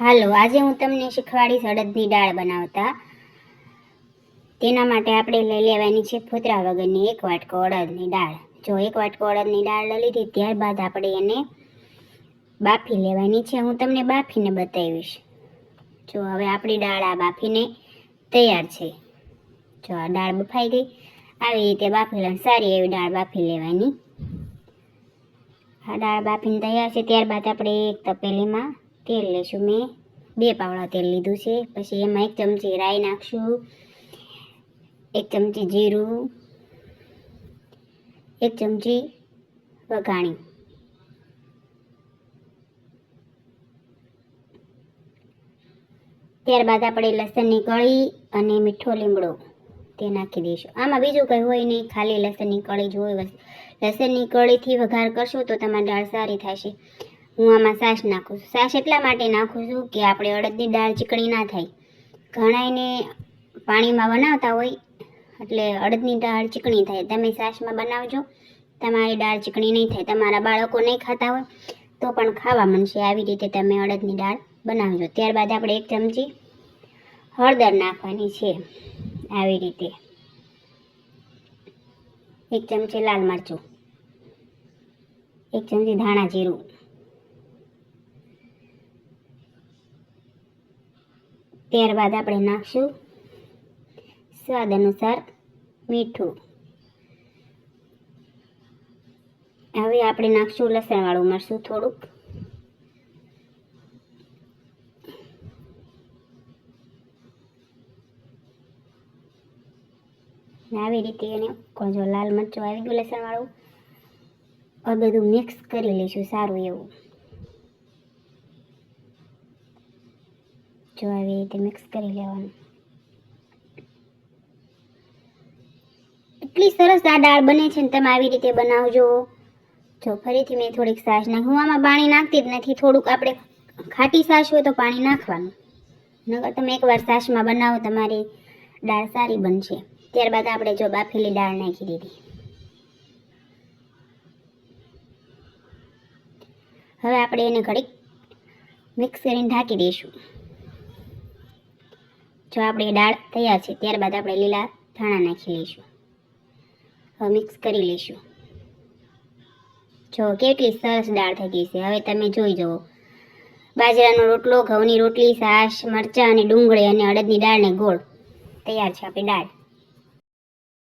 હાલો, આજે હું તમને શીખવાડીશ અડદની દાળ બનાવતા. તેના માટે આપણે લઈ લેવાની છે ફૂતરા વગરની એક વાટકો અડદની દાળ. જો એક વાટકો અડદની દાળ લઈ લીધી, ત્યારબાદ આપણે એને બાફી લેવાની છે. હું તમને બાફીને બતાવીશ. જો હવે આપણી દાળ આ બાફીને તૈયાર છે. જો આ દાળ બફાઈ ગઈ, આવી રીતે બાફી લેવાની સારી એવી દાળ બાફી લેવાની. આ દાળ બાફીને તૈયાર છે, ત્યારબાદ આપણે એક તપેલીમાં તેલ લઈશું મેં. બે પાવડા તેલ લીધું છે. પછી એમાં એક ચમચી રાઈ નાખશું. એક ચમચી જીરું. એક ચમચી વઘાણી. ત્યારબાદ આપણે લસણની કળી અને મીઠો લીમડો તે નાખી દઈશું. આમાં બીજું કંઈ હોય નહીં. ખાલી લસણની કળી જ હોય. લસણની કળીથી વઘાર કરશો તો તમારી દાળ સારી થશે હું આમાં સાસ નાખું છું. સાસ એટલા માટે નાખું છું કે આપણે અડદની દાળ ચીકણી ના થાય. ઘણાઈને પાણીમાં બનાવતા હોય એટલે અડદની દાળ ચીકણી થાય. તમે સાસમાં બનાવજો. તમારી દાળ ચીકણી નહીં થાય. તમારા બાળકો નહીં ખાતા હોય તો પણ ખાવા મળશે. આવી રીતે તમે અડદની દાળ બનાવજો. ત્યારબાદ આપણે એક ચમચી હળદર નાખવાની છે. આવી રીતે. એક ચમચી લાલ મરચું. એક ચમચી ધાણા જીરું. ત્યારબાદ આપણે નાખશું સ્વાદ અનુસાર મીઠું. હવે આપણે નાખશું લસણવાળું મરશું થોડુંક. આવી રીતે એને જો લાલ મરચું આવી ગયું લસણવાળું. આ બધું મિક્સ કરી લઈશું, સારું એવું. જો આવી રીતે મિક્સ કરી લેવાનું એટલી સરસ આ દાળ બને છે તમે આવી રીતે બનાવજો. જો ફરીથી મેં થોડીક સાસ નાખી. હું આમાં પાણી નાખતી જ નથી. થોડુંક આપણે ખાટી સાસ હોય તો પાણી નાખવાનું. નકર તમે એકવાર સાસમાં બનાવો, તમારી દાળ સારી બનશે. ત્યારબાદ આપણે જો બાફેલી દાળ નાખી દીધી. હવે આપણે એને ઘડીક મિક્સ કરીને ઢાંકી દઈશું. જો આપણી દાળ તૈયાર છે, ત્યારબાદ આપણે લીલા ધાણા નાખી લઈશું. હવે મિક્સ કરી લઈશું. જો કેટલી સરસ દાળ થઈ ગઈ છે. હવે તમે જોઈ જુઓ. બાજરાનો રોટલો, ઘઉંની રોટલી, છાશ, મરચાં અને ડુંગળી અને અડદની દાળ ને ગોળ. તૈયાર છે આપણી દાળ.